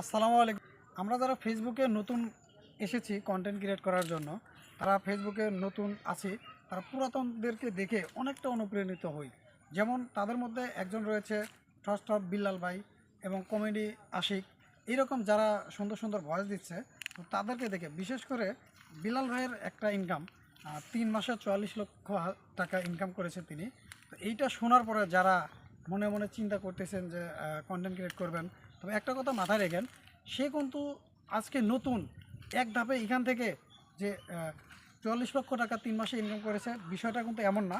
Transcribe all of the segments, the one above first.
আসসালামু আলাইকুম। আমরা যারা ফেসবুকে নতুন এসেছি কন্টেন্ট ক্রিয়েট করার জন্য, তারা ফেসবুকে নতুন আছি, তারা পুরাতনদেরকে দেখে অনেকটা অনুপ্রাণিত হই। যেমন তাদের মধ্যে একজন রয়েছে অফ বিল্লাল ভাই এবং কমেডি আশিক। এইরকম যারা সুন্দর সুন্দর ভয়েস দিচ্ছে, তো তাদেরকে দেখে বিশেষ করে বিলাল ভাইয়ের একটা ইনকাম তিন মাসে চুয়াল্লিশ লক্ষ টাকা ইনকাম করেছে তিনি। তো এইটা শোনার পরে যারা মনে মনে চিন্তা করতেছেন যে কন্টেন্ট ক্রিয়েট করবেন তবে একটা কথা মাথায় রেখেন, সে কিন্তু আজকে নতুন এক ধাপে এখান থেকে যে চুয়াল্লিশ লক্ষ টাকা তিন মাসে ইনকাম করেছে, বিষয়টা কিন্তু এমন না।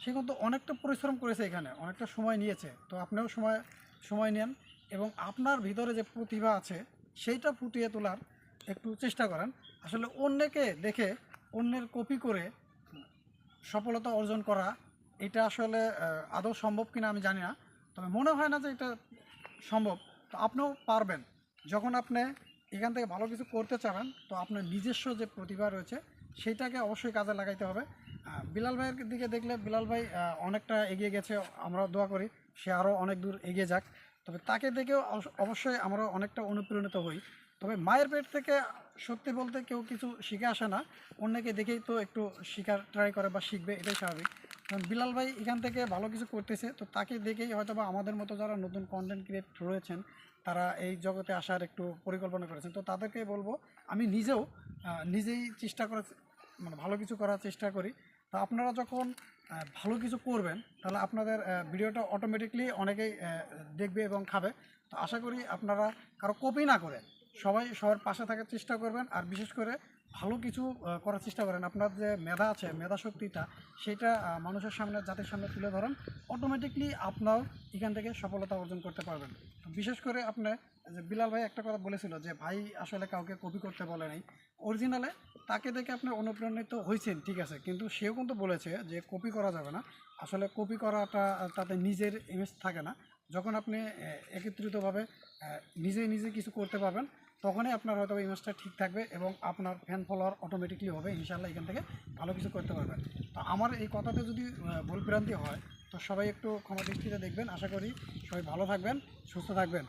সে কিন্তু অনেকটা পরিশ্রম করেছে এখানে, অনেকটা সময় নিয়েছে। তো আপনিও সময় সময় নেন এবং আপনার ভিতরে যে প্রতিভা আছে, সেইটা ফুটিয়ে তোলার একটু চেষ্টা করেন। আসলে অন্যকে দেখে, অন্যের কপি করে সফলতা অর্জন করা, এটা আসলে আদৌ সম্ভব কিনা আমি জানি না। তবে মনে হয় না যে এটা সম্ভব। তো আপনিও পারবেন। যখন আপনি এখান থেকে ভালো কিছু করতে চাবেন, তো আপনার নিজস্ব যে প্রতিভা রয়েছে, সেইটাকে অবশ্যই কাজে লাগাইতে হবে। বিলাল ভাইয়ের দিকে দেখলে বিলাল ভাই অনেকটা এগিয়ে গেছে আমরা দোয়া করি, সে আরও অনেক দূর এগিয়ে যাক। তবে তাকে দেখেও অবশ্য- অবশ্যই আমরা অনেকটা অনুপ্রাণিত হই। তবে মায়ের পেট থেকে সত্যি বলতে কেউ কিছু শিখে আসে না। অন্যকে দেখেই তো একটু শিখার ট্রাই করে বা শিখবে, এটাই স্বাভাবিক। বিলাল ভাই এখান থেকে ভালো কিছু করতেছে, তো তাকে দেখেই হয়তো বা আমাদের মতো যারা নতুন কন্টেন্ট ক্রিয়েট রয়েছেন, তারা এই জগতে আসার একটু পরিকল্পনা করেছেন। তো তাদেরকে বলব, আমি নিজেও নিজেই চেষ্টা করার মানে ভালো কিছু করার চেষ্টা করি। তো আপনারা যখন ভালো কিছু করবেন, তাহলে আপনাদের ভিডিওটা অটোমেটিকলি অনেকেই দেখবে এবং খাবে। তো আশা করি আপনারা কারও কপি না করে সবাই সবার পাশে থাকার চেষ্টা করবেন। আর বিশেষ করে ভালো কিছু করার চেষ্টা করেন। আপনার যে মেধা আছে, মেধা শক্তিটা, সেটা মানুষের সামনে, জাতির সামনে তুলে ধরেন অটোমেটিকলি আপনার এখান থেকে সফলতা অর্জন করতে পারবেন। বিশেষ করে আপনি যে বিলাল ভাই একটা কথা বলেছিল যে, ভাই, আসলে কাউকে কপি করতে বলে নাই। অরিজিনালে তাকে দেখে আপনি অনুপ্রাণিত হয়েছেন ঠিক আছে। কিন্তু সেও কিন্তু বলেছে যে, কপি করা যাবে না। আসলে কপি করাটা তাতে নিজের ইমেজ থাকে না। যখন আপনি একত্রিতভাবে নিজে নিজে কিছু করতে পারবেন, তখনই আপনার হয়তো ইমেজটা ঠিক থাকবে এবং আপনার ফ্যান ফলোয়ার অটোমেটিকলি হবে ইনশাল্লাহ এখান থেকে ভালো কিছু করতে পারবেন তো আমার এই কথাতে যদি ভুলভ্রান্তি হয়, তো সবাই একটু ক্ষমা দৃষ্টিতে দেখবেন। আশা করি সবাই ভালো থাকবেন, সুস্থ থাকবেন।